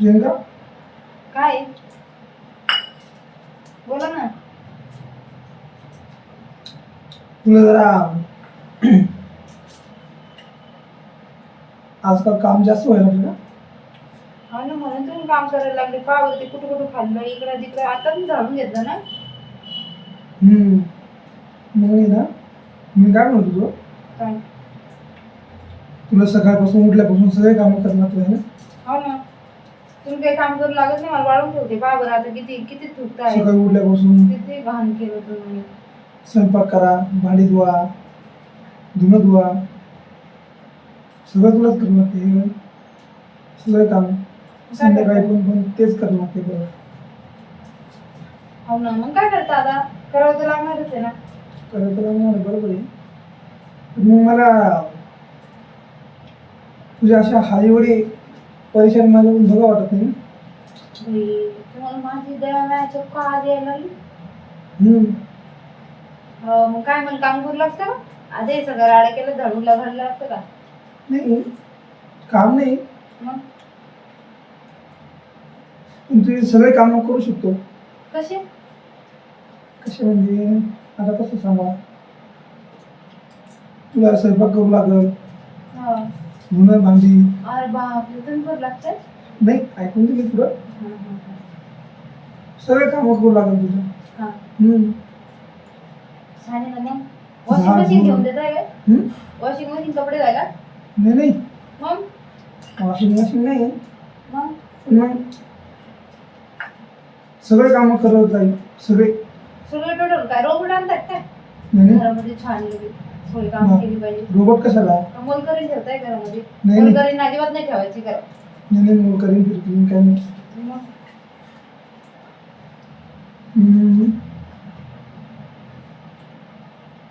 प्रियंका? काय? बोला ना. तुला जरा आजकाल काम जास्त व्हायला लागलं का? हा ना म्हणून तुम्ही काम करायला लागले. पावरती कुठं कुठं खाल्लं इकडं तिकडं. आता पण झाडून घेतलं ना? हम्म. मग आहे ना. मी काय म्हणतो तुझं काय? तुला सकाळपासून उठल्यापासून सगळे कामं करणार तू आहे ना? हो ना. तुम्ही काही काम करू लागत नाही मला वाढून ठेवते. पावर आता किती किती चुकत आहे. सकाळी उठल्यापासून किती घाण केलं तुम्ही. स्वयंपाक करा भांडी धुवा धुणं धुवा. सगळं तुलाच करणं लागते सगळे काम संध्याकाळी पण पण तेच करणं लागते बरं. हो ना मग काय करता आता? करावं तर लागणारच आहे ना. करायचं तर लागणार आहे, बरोबर आहे. पण मग मला तुझ्या अशा हालीवडी परेशानी माझ्याकडून बघा वाटत नाही. बाई, तुम्हाला माझी दया मायाच्या का आज यायला लागली. हम्म. हो, मग काय मग काम करू लागतं का? आधी सगळं राडा केलं झाडून घालायला लागतं का? नाही काम नाही. मग? पण तुझे सगळे कामं करू शकतो. कसे? कसे म्हणजे? आता कसं सांगा तुला स्वयंपाक करू लागल. धुणं भांडी. अरे बापरे तुम्ही करू लागतात नाही ऐकून हा, हा, सगळे कामं करू लागल तुझं. हा. हा. हम्म. छान आहे ना वॉशिंग मशीन घेऊन देताय काय हम्म? वॉशिंग मशीन कपडे जायला नाही नाही. मग? वॉशिंग मशीन नाही. मग? मग? सगळे कामं करत जाईल सगळे. सगळं टोटल काय? रोबोट आणतात काय? नाही नाही. घरामध्ये छान लगे थोडी काम. केली पाहिजे रोबोट कशाला मोल करीन ठेवताय घरामध्ये नाही, मोल नाही. करीन अजिबात नाही ठेवायची घरात नाही नाही मग करीन फिरकीन काय नाही मग हम्म.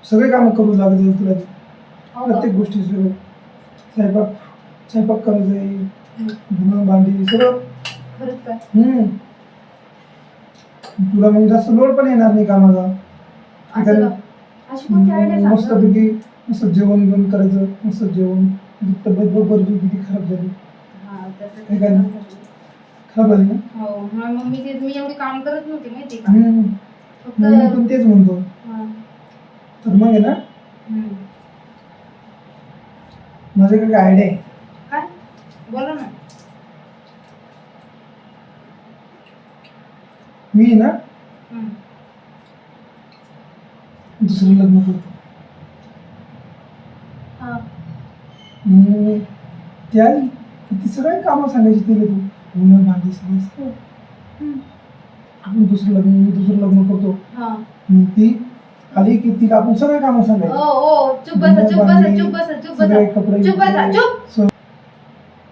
सगळे कामं करू लागत तुला हो का? प्रत्येक गोष्टी सगळं स्वयंपाक स्वयंपाक करत जाईल हम्म. धुणं भांडी सगळं खरंच काय हम्म. तुला मग जास्त लोड पण येणार नाही कामाचा असं कारण का? आयडिया मस्त सांगा? पैकी मस्त जेवण घेऊन करायचं मस्त जेवण. तुझी तब्येत बरोबर किती खराब झाली. हा, हे काय? खराब झाली. ना? हो मग मी ते मी एवढी काम करत नव्हते माहिती का? मी पण तेच म्हणतो. तर मग आहे ना. माझ्याकडे आयडिया आहे? काय? बोला ना. मी ना. दुसरं लग्न करतो हा. त्या किती सगळे कामं सांगायची तिला तू? धुणं भांडी सगळं. आपण दुसरं लग्न मी दुसरं लग्न करतो. हा. मग ती आली की तिला आपण सगळे कामं ओ सांगायची ओ चुप बसा चुप बसा चुप बसा चुप सगळे बसा. कपडे चुप बसा चुप. स-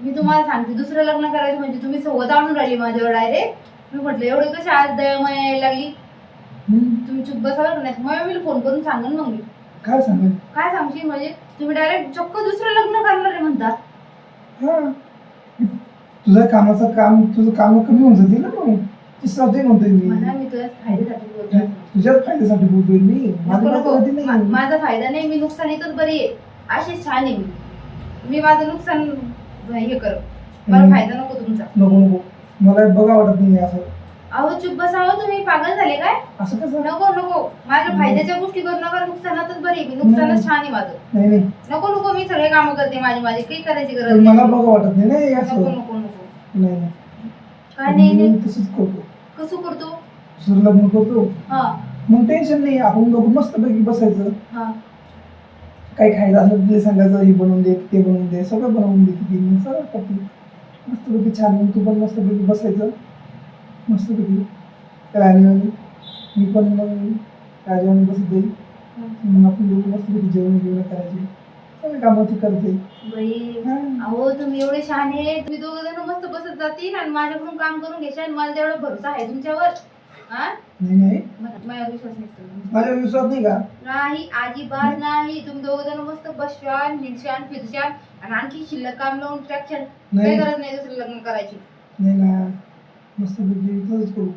मी तुम्हाला सांगते दुसरं लग्न करायचं म्हणजे तुम्ही सवत आणून राहिली माझ्यावर डायरेक्ट मी म्हटलं एवढे कशी आज दयामय लागली. तुम्ही चुप नाही मग मी फोन करून सांगेन मग मी. काय सांगायचं काय सांगशील म्हणजे? तुम्ही डायरेक्ट चक्क दुसरं लग्न करणार आहे म्हणता. हा. तुझ्या कामाचं काम तुझं काम कमी होऊन जातील ना मग. तिसरा ते म्हणतोय म्हणा मी मी तुझ्या फायद्यासाठी बोलतो तुझ्याच फायद्यासाठी बोलतोय मी. माझ्या नको. नको फायद्यासाठी मा- नाही माझा फायदा नाही मी नुकसानीतच बरी आहे. अशी छान आहे मी. मी माझं नुकसान हे कर मला हम्म. फायदा नको तुमचा. नको नको. मला बघा वाटत नाही असं. अहो चुप बसावं तुम्ही पागल झाले काय? असं कसं? नको नको. माझ्या. फायद्याच्या गोष्टी करू नका नुकसानातच बरी आहे मी. नुकसानच. छान आहे माझं. नाही नाही. नको नको मी सगळे कामं करते माझी माझी. काही करायची गरज नाही मला बघा वाटत नाही ना हे असं. नको नको नको. नाही नाही. काय नाही मी नाही. तसंच करतो. कसं करतो? दुसरं लग्न करतो. हा. मग टेन्शन नाही आपण दोघं मस्तपैकी बसायचं. हा. काही खायला असलं तिला सांगायचं हे बनवून दे ते बनवून दे सगळं बनवून देते ती मग सगळं करते. मस्तपैकी छान मग तू पण मस्तपैकी बसायचं. मस्तपैकी राणीवाणी मी पण मग राजवानी बसत जाईल. मग आपण दोघं मस्तपैकी जेवण जेवण करायचे. सगळे कामं ती करते. बाई. अहो तुम्ही एवढे छान आहे. तुम्ही दोघं जण मस्त बसत जातील आणि माझ्याकडून काम करून घेशाल आणि मला तेवढा भरोसा आहे तुमच्यावर. हा? नाही नाही. मला- माझ्यावर विश्वास नसतो माझ्यावर विश्वास नाही का? नाही अजिबात नाही. तुम्ही दोघ जण मस्त फिरशान आणि आणखी शिल्लक काम लावून टाकशान काही नाही. गरज नाही दुसरं लग्न करायची. नाही ना. मस्तपैकी तसंच करू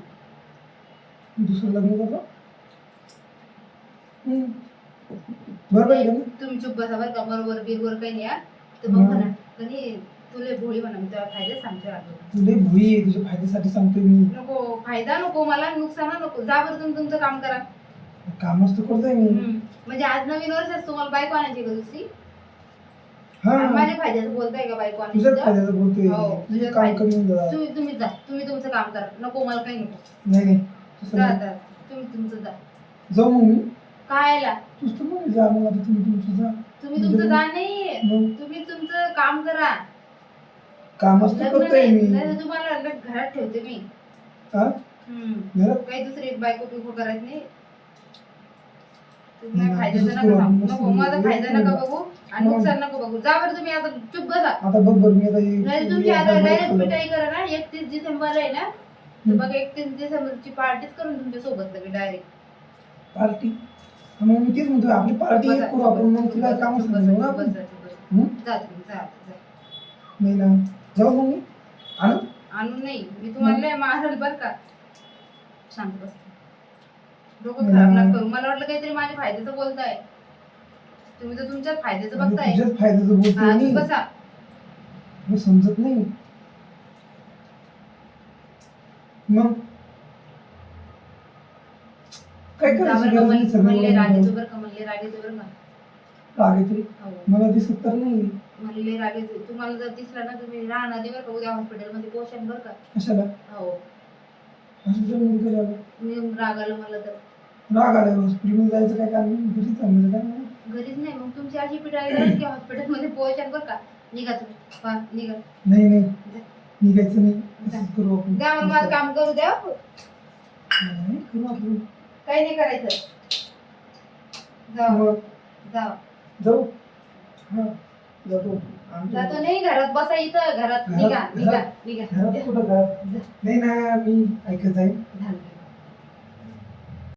दुसरं लग्न करतो हम्म. बरोबर आहे का नाही? तुम्ही चुप बसा बरं का बरोबर बिरबर काही नाही हा. तर मग हम्म. म्हणा कधी तुले भोळी म्हणा मी तुला फायदे सांगते आता. तुले भुई आहे तुझ्या फायद्यासाठी सांगतोय मी नको फायदा नको मला नुकसान नको जा बरं तुम्ही तुमचं काम करा कामच तर करतोय मी हम्म. म्हणजे आज नवीन वर्षात तुम्हाला बायको आणायची का दुसरी माझ्या फायद्याचं बोलताय का बायको आणायची फायद्याचं बोलतोय. हो, काम. करून जा. तुम्ही तुम्ही जा. तुम्ही तुमचं काम करा. नको मला काही नको. नाही नाही. तसं जा नाही. जा. तुम्ही तुमचं जा. जाऊ मग मी. कायला? तूच तर म्हणे जा मग आता तुम्ही तुमचं जा. तुम्ही तुमचं जा नाही. मग? तुम्ही तुमचं काम करा. कामच तर लग्न करतोय नाही मी. नाही तर तुम्हाला लग्न घरात ठेवते मी. हा? हम्म. घरात? काही दुसरी बायको पिको करायचं नाही. तुम्ही नाही, फायद्याचं नका सांगू. नको माझा फायदा नका बघू आणि. नुकसान नको बघू. जा बरं तुम्ही आता चुप बसा. आता बघ बरं मी आता नाही तुमची आता हरभरा डायरेक्ट. मिठाई करा ना. एकतीस डिसेंबर आहे ना. तर बघा एकतीस डिसेंबरची पार्टीच करून तुमच्यासोबत लगे डायरेक्ट पार्टी? मग मी तेच म्हणतोय आपली पार्टी एक करू आपण मग तिला कामच सांगितलं ना आपण. जा तुम्ही जा जा. नाही ना. जाऊ मग मी. आणू? आणून नाही. मी तुम्हाला लय मारल बर का. शांत बस. डोकं. खराब करू. मला वाटलं काहीतरी माझ्या फायद्याचं बोलताय. तुम्ही तर तुमच्याच फायद्याचं बघताय. तुझ्याच फायद्याचं हा, मी. समजत नाही. मग? काय जा करायची बरं का, नाही म्हणले म्हणले राग बरं का? म्हणले राग बरं का? येते हो. मला दिसत तर नाही. म्हणले राग तुम्हाला जर दिसला ना तुम्ही राहणार नाही बरं का उद्या हॉस्पिटलमध्ये पोषण बरं का? कशाला? हो. हॉस्पिटलमध्ये कशाला? मी राग आलं मला तर. राग आला हॉस्पिटलमध्ये जायचं काय घरी चांगलं काय? नाही. घरीच नाही मग तुमची अशी पिटाळी की हॉस्पिटलमध्ये पोहोचाल बरं का निघा तुम्ही. निघा. नाही नाही. निघायचं नाही. असंच करू आपण. द्या मला माझं काम करू द्या नाही, करू आपण. काही नाही करायचं. जाऊ मग? जाऊ जाऊ. हा जातो. आमच्या- जातो नाही घरात बसा इथं घरात घरात- निघा निघा घरात- निघा. कुठं? घरात. नाही ना मी ऐकत जाईल झालं.